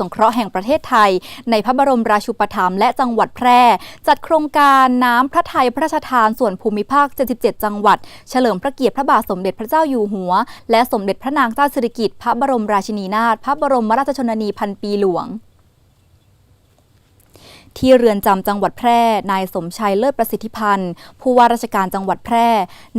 สงเคราะห์แห่งประเทศไทย ในพระบรมราชูปถัมภ์และจังหวัดแพร่ จัดโครงการน้ำพระทัยพระราชทานส่วนภูมิภาค 77 จังหวัด เฉลิมพระเกียรติพระบาทสมเด็จพระเจ้าอยู่หัว และสมเด็จพระนางเจ้าสิริกิติ์พระบรมราชินีนาถพระบรมราชชนนีพันปีหลวงที่เรือนจำจังหวัดแพร่ นายสมชัยเลิศประสิทธิพันธ์ ผู้ว่าราชการจังหวัดแพร่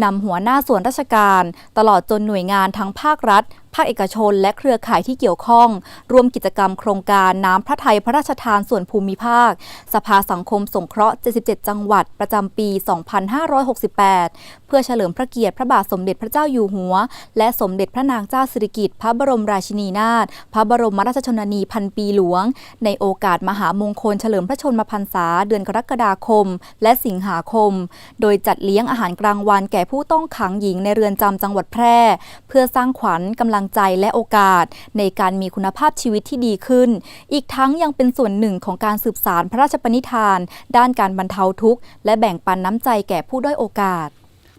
นำหัวหน้าส่วนราชการ ตลอดจนหน่วยงานทั้งภาครัฐาคเอกชน และเครือข่ายที่เกี่ยวข้อง ร่วมกิจกรรมโครงการน้ำพระทัยพระราชทานส่วนภูมิภาค สภาสังคมสงเคราะห์ 77 จังหวัด ประจำปี 2568 เพื่อเฉลิมพระเกียรติพระบาทสมเด็จพระเจ้าอยู่หัว และสมเด็จพระนางเจ้าสิริกิติ์พระบรมราชินีนาถพระบรมราชชนนีพันปีหลวง ในโอกาสมหามงคลเฉลิมพระชนมพรรษาเดือนกรกฎาคม และสิงหาคม โดยจัดเลี้ยงอาหารกลางวันแก่ผู้ต้องขังหญิงในเรือนจำจังหวัดแพร่ เพื่อสร้างขวัญกำลังใจและโอกาส ในการมีคุณภาพชีวิตที่ดีขึ้น อีกทั้งยังเป็นส่วนหนึ่งของการสืบสารพระราชปณิธาน ด้านการบรรเทาทุกข์ และแบ่งปันน้ำใจแก่ผู้ด้อยโอกาส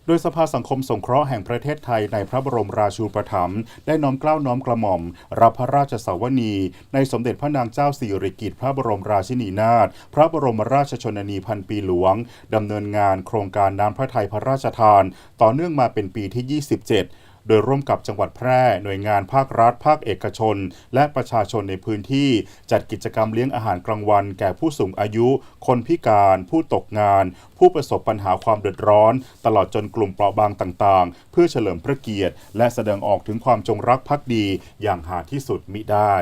โดยสภาสังคมสงเคราะห์แห่งประเทศไทยในพระบรมราชูปถัมภ์ได้น้อมเกล้าน้อมกระหม่อม รับพระราชสาวนี ในสมเด็จพระนางเจ้าสิริกิติ์พระบรมราชินีนาถพระบรมราชชนนีพันปีหลวงดำเนินงานโครงการน้ำพระทัยพระราชทาน ต่อเนื่องมาเป็นปีที่ 27 โดยร่วมกับจังหวัดแพร่ หน่วยงานภาครัฐ ภาคเอกชน และประชาชนในพื้นที่ จัดกิจกรรมเลี้ยงอาหารกลางวัน แก่ผู้สูงอายุ คนพิการ ผู้ตกงาน ผู้ประสบปัญหาความเดือดร้อน ตลอดจนกลุ่มเปราะบางต่างๆ เพื่อเฉลิมพระเกียรติ และแสดงออกถึงความจงรักภักดีอย่างหาที่สุดมิได้